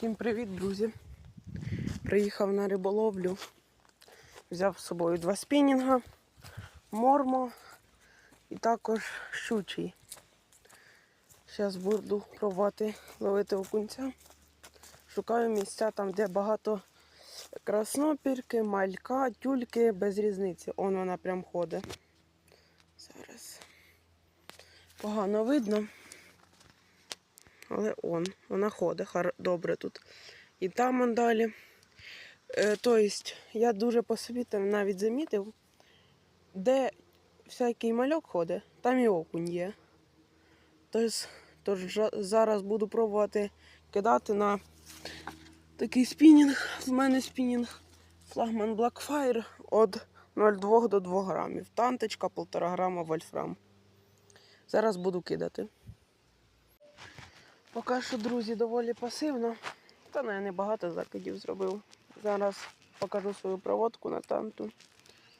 Всім привіт, друзі! Приїхав на риболовлю. Взяв з собою два спінінга, мормо і також щучий. Зараз буду пробувати ловити окунця. Шукаю місця там, де багато краснопірки, малька, тюльки, без різниці. Он вона прям ходить. Зараз погано видно. Але он, вона ходить добре тут. І там он далі. Е, тобто, я дуже по собі там навіть замітив, де всякий мальок ходить, там і окунь є. Тобто, тож зараз буду пробувати кидати на такий спінінг. В мене спінінг флагман Blackfire від 0,2 до 2 грамів. Танточка 1,5 грама вольфрам. Зараз буду кидати. Поки що, друзі, доволі пасивно. Та ну, я небагато закидів зробив. Зараз покажу свою проводку на танту.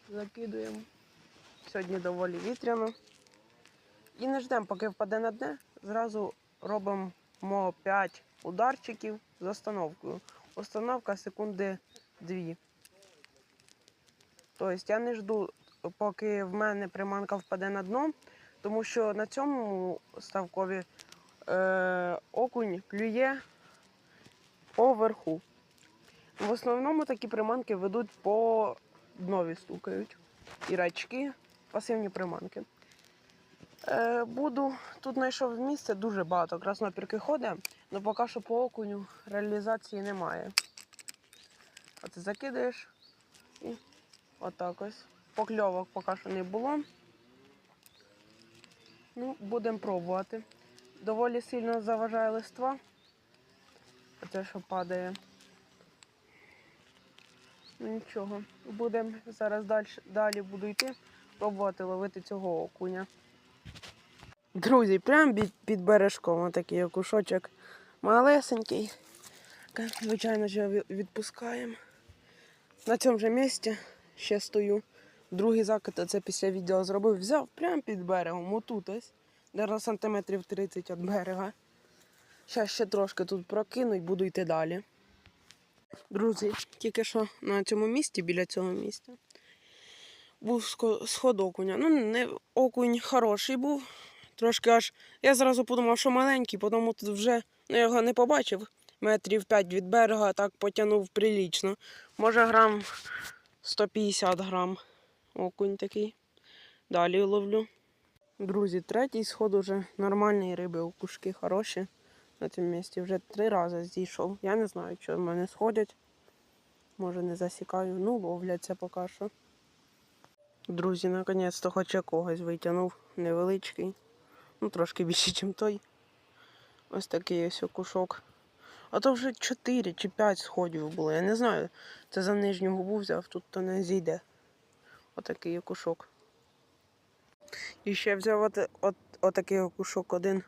Закидуємо. Сьогодні доволі вітряно. І не ждемо, поки впаде на дне. Зразу робимо 5 ударчиків з остановкою. Установка секунди 2. Тобто я не жду, поки в мене приманка впаде на дно, тому що на цьому ставкові е, окунь клює поверху. В основному такі приманки ведуть по днові стукають. І рачки, пасивні приманки. Е, буду, тут знайшов місце, дуже багато краснопірки ходить, але поки що по окуню реалізації немає. А ти закидаєш і отак ось. Покльовок поки що не було. Ну, будемо пробувати доволі сильно заважає листва. Оце, що падає. Ну нічого. Будемо зараз далі, далі буду йти, пробувати ловити цього окуня. Друзі, прямо під, бережком такий окушочок малесенький. Звичайно, що відпускаємо. На цьому же місці ще стою. Другий закид, оце після відео зробив, взяв прямо під берегом, отут ось. Десь сантиметрів 30 від берега. Зараз ще трошки тут прокину і буду йти далі. Друзі, тільки що на цьому місці, біля цього місця, був сход окуня. Ну, не окунь хороший був. Трошки аж. Я зразу подумав, що маленький, потім тут вже ну, я його не побачив. Метрів 5 від берега так потягнув прилічно. Може грам 150 грам. Окунь такий. Далі ловлю. Друзі, третій сход уже нормальні риби, окушки хороші. На цьому місці вже три рази зійшов. Я не знаю, що в мене сходять. Може не засікаю. Ну, ловляться поки що. Друзі, наконець-то хоч якогось витягнув невеличкий. Ну, трошки більше, ніж той. Ось такий ось окушок. А то вже 4 чи 5 сходів було. Я не знаю. Це за нижню губу взяв, тут то не зійде. Отакий окушок. І ще взяв от, от, отакий окушок один.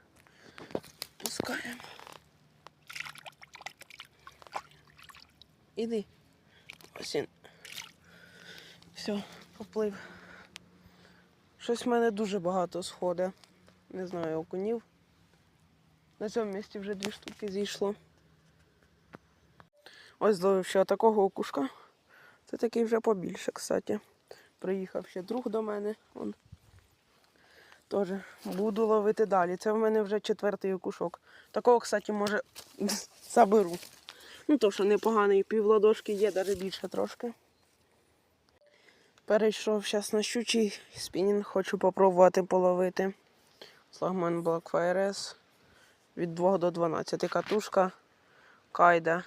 Пускаємо. Іди. Ось він. Все, поплив. Щось в мене дуже багато сходить. Не знаю, окунів. На цьому місці вже дві штуки зійшло. Ось зловив ще такого окушка. Це такий вже побільше, кстати. Приїхав ще друг до мене. Он. Теж буду ловити далі. Це в мене вже четвертий окушок. Такого, кстати, може заберу. Ну, то, що непоганий півладошки є, навіть більше трошки. Перейшов зараз на щучий спінінг, хочу попробувати половити. Флагман Blackfire S від 2 до 12 катушка. Кайда.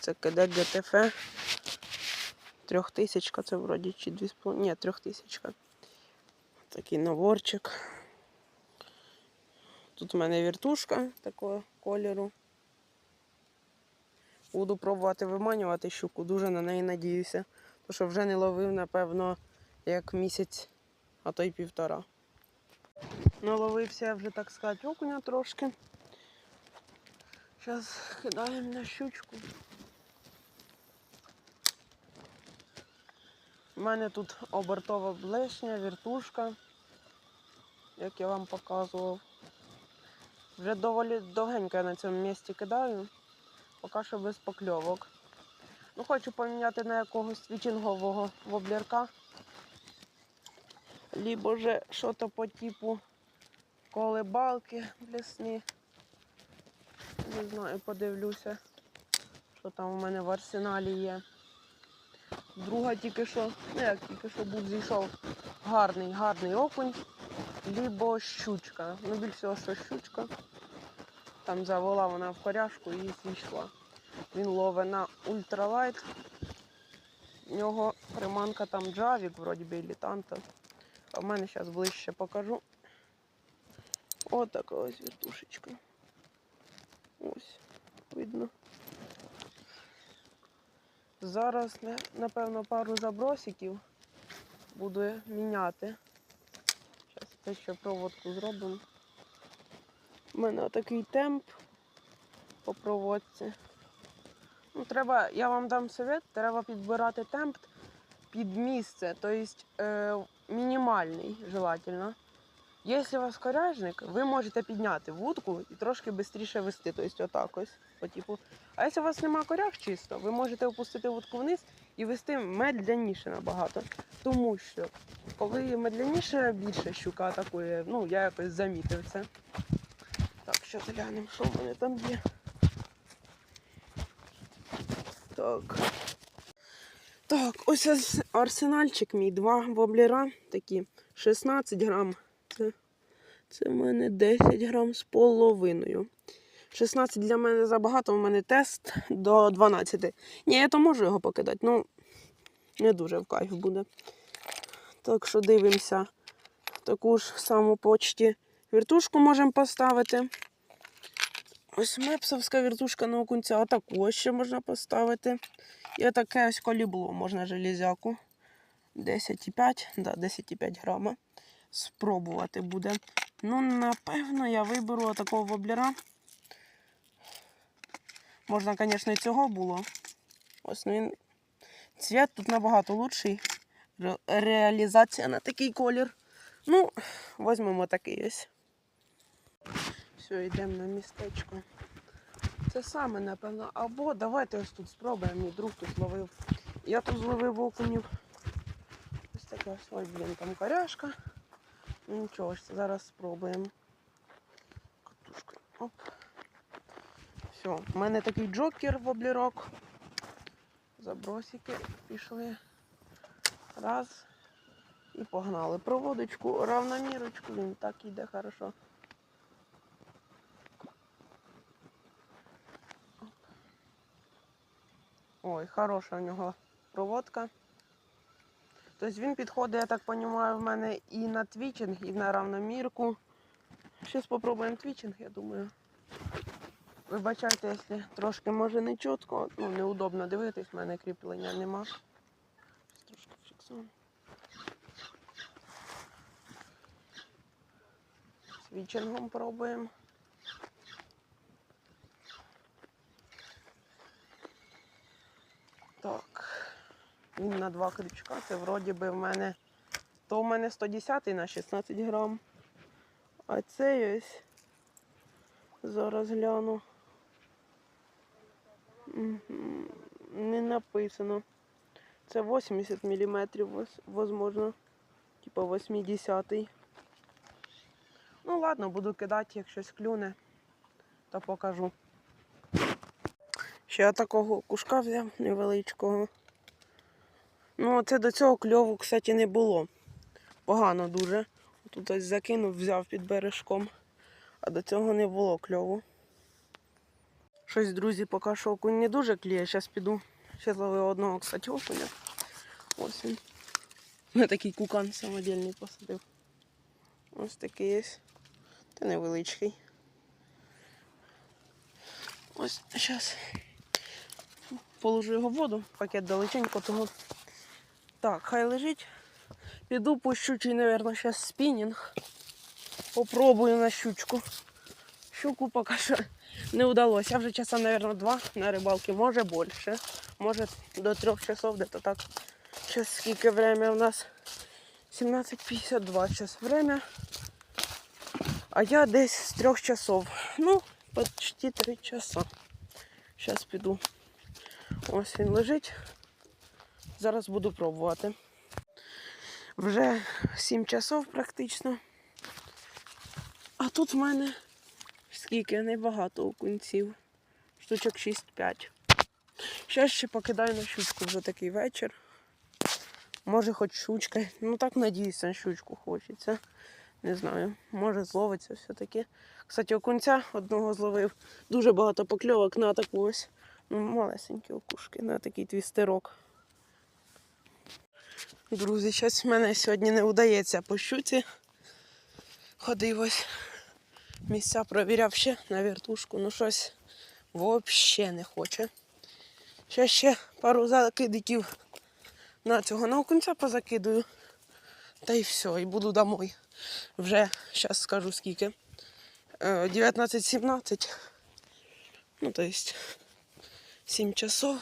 Це КД ГТФ. Трьохтисячка, це вроді чи дві з половиною. Ні, трьохтисячка. Такий наборчик. Тут в мене віртушка такого кольору. Буду пробувати виманювати щуку, дуже на неї надіюся. Тому що вже не ловив, напевно, як місяць, а то й півтора. Наловився я вже, так сказати, окуня трошки. Зараз кидаємо на щучку. У мене тут обертова блешня, віртушка, як я вам показував. Вже доволі довгенько я на цьому місці кидаю. Поки що без покльовок. Ну, хочу поміняти на якогось твічингового воблерка. Либо же щось по типу колебалки блесни. Не знаю, подивлюся, що там у мене в арсеналі є. Друга тільки що, ну як тільки що був зійшов гарний, гарний окунь, либо щучка. Ну, більш всього, що щучка. Там завела вона в коряшку і зійшла. Він ловить на ультралайт. В нього приманка там джавік, вроді би, і. А в мене зараз ближче покажу. Ось така ось вертушечка. Ось, видно. Зараз, напевно, пару забросиків буду міняти. Те ще проводку зробимо. У мене отакий темп по проводці. Ну, треба, я вам дам совет, треба підбирати темп під місце, тобто е, мінімальний желательно. Якщо у вас коряжник, ви можете підняти вудку і трошки швидше вести, тобто отак ось, по типу. А якщо у вас нема коряг чисто, ви можете опустити вудку вниз і вести медляніше набагато. Тому що коли медляніше більше щука атакує, ну я якось замітив це. Так, що глянемо, що в мене там є. Так. Так, ось арсенальчик мій. Два воблера такі 16 грам. Це, це в мене 10 грам з половиною. 16 для мене забагато, у мене тест до 12. Ні, я то можу його покидати, ну не дуже в кайф буде. Так що дивимося. Таку ж саму почті вертушку можемо поставити. Ось мепсовська вертушка на окунця, отаку ще можна поставити. І отаке ось колібло можна железяку. 10,5, да, 10,5 грама. Спробувати буде. Ну, напевно, я виберу такого воблера. Можна, звісно, і цього було. Ось ну він. Цвіт тут набагато лучший. Ре- Реалізація на такий колір. Ну, візьмемо такий ось. Все, йдемо на містечко. Це саме, напевно. Або давайте ось тут спробуємо. Мій друг тут ловив. Я тут зловив окунів. Ось така ось ой, блін, там коряшка. Ну нічого ж, зараз спробуємо. Катушкою. Оп. Все, у мене такий джокер воблерок. Забросики пішли. Раз. І погнали. Проводочку, равномірочку, він так іде хорошо. Ой, хороша у нього проводка. Тобто він підходить, я так розумію, в мене і на твічинг, і на равномірку. Зараз спробуємо твічинг, я думаю. Вибачайте, якщо трошки може не чітко, ну неудобно дивитись, в мене кріплення нема. Трошки фіксуємо. Свічингом пробуємо. Так. Він на два крючка. Це вроді би в мене. То в мене 110 на 16 грам. А цей ось. Зараз гляну. Не написано. Це 80 мм, возможно. Типа 80. Ну ладно, буду кидати, як щось клюне, то покажу. Ще я такого кушка взяв невеличкого. Ну, це до цього кльову, кстати, не було. Погано дуже. Тут ось закинув, взяв під бережком. А до цього не було кльову. Щось, друзі, поки що окунь не дуже кліє. Зараз піду. Ще зловив одного, кстати, окуня. Ось він. На такий кукан самодільний посадив. Ось такий є. Та невеличкий. Ось зараз положу його в воду, пакет далеченько, того. Так, хай лежить. Піду по щучий, мабуть, зараз спінінг. Попробую на щучку. Щуку поки що не вдалося. Я вже часа, мабуть, два на рибалці, може більше. Може до трьох часов десь так. Зараз скільки время у нас? 17.52 зараз время. А я десь з трьох часов. Ну, почти три часа. Зараз піду. Ось він лежить. Зараз буду пробувати. Вже 7 часов практично. А тут в мене скільки небагато окунців. Штучок 6-5. Зараз ще покидаю на щучку вже такий вечір. Може хоч щучка. Ну так надіюся, на щучку хочеться. Не знаю, може зловиться все-таки. Кстати, окунця одного зловив. Дуже багато покльовок на таку ось. Ну, малесенькі окушки, на такий твістерок. Друзі, щось в мене сьогодні не вдається по щуці. Ходив ось місця провіряв ще на вертушку. Ну щось взагалі не хоче. Ще ще пару закидиків на цього на окунця позакидую. Та й все, і буду домой. Вже зараз скажу скільки. Е, 19.17. Ну, то есть 7 часов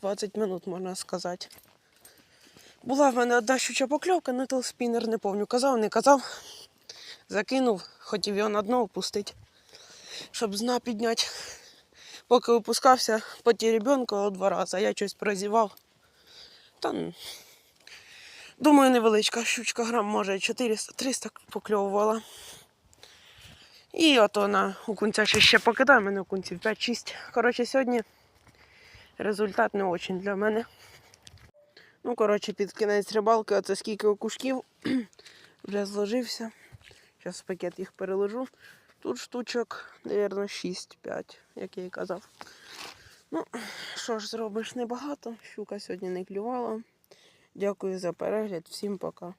20 минут, можна сказати. Була в мене одна щуча покльовка на телспінер, не пам'ятаю, казав, не казав. Закинув, хотів його на дно опустити, щоб зна підняти. Поки опускався випускався, потіребенкував два рази, я щось прозівав. Та, думаю, невеличка щучка, грам, може 400-300 покльовувала. І ото на окунця ще ще покидаю, в мене окунців 5-6. Коротше, сьогодні результат не дуже для мене. Ну, коротше, під кінець рибалки, оце скільки окушків вже зложився. Зараз пакет їх переложу. Тут штучок, мабуть, 6-5, як я і казав. Ну, що ж зробиш, небагато. Щука сьогодні не клювала. Дякую за перегляд. Всім пока.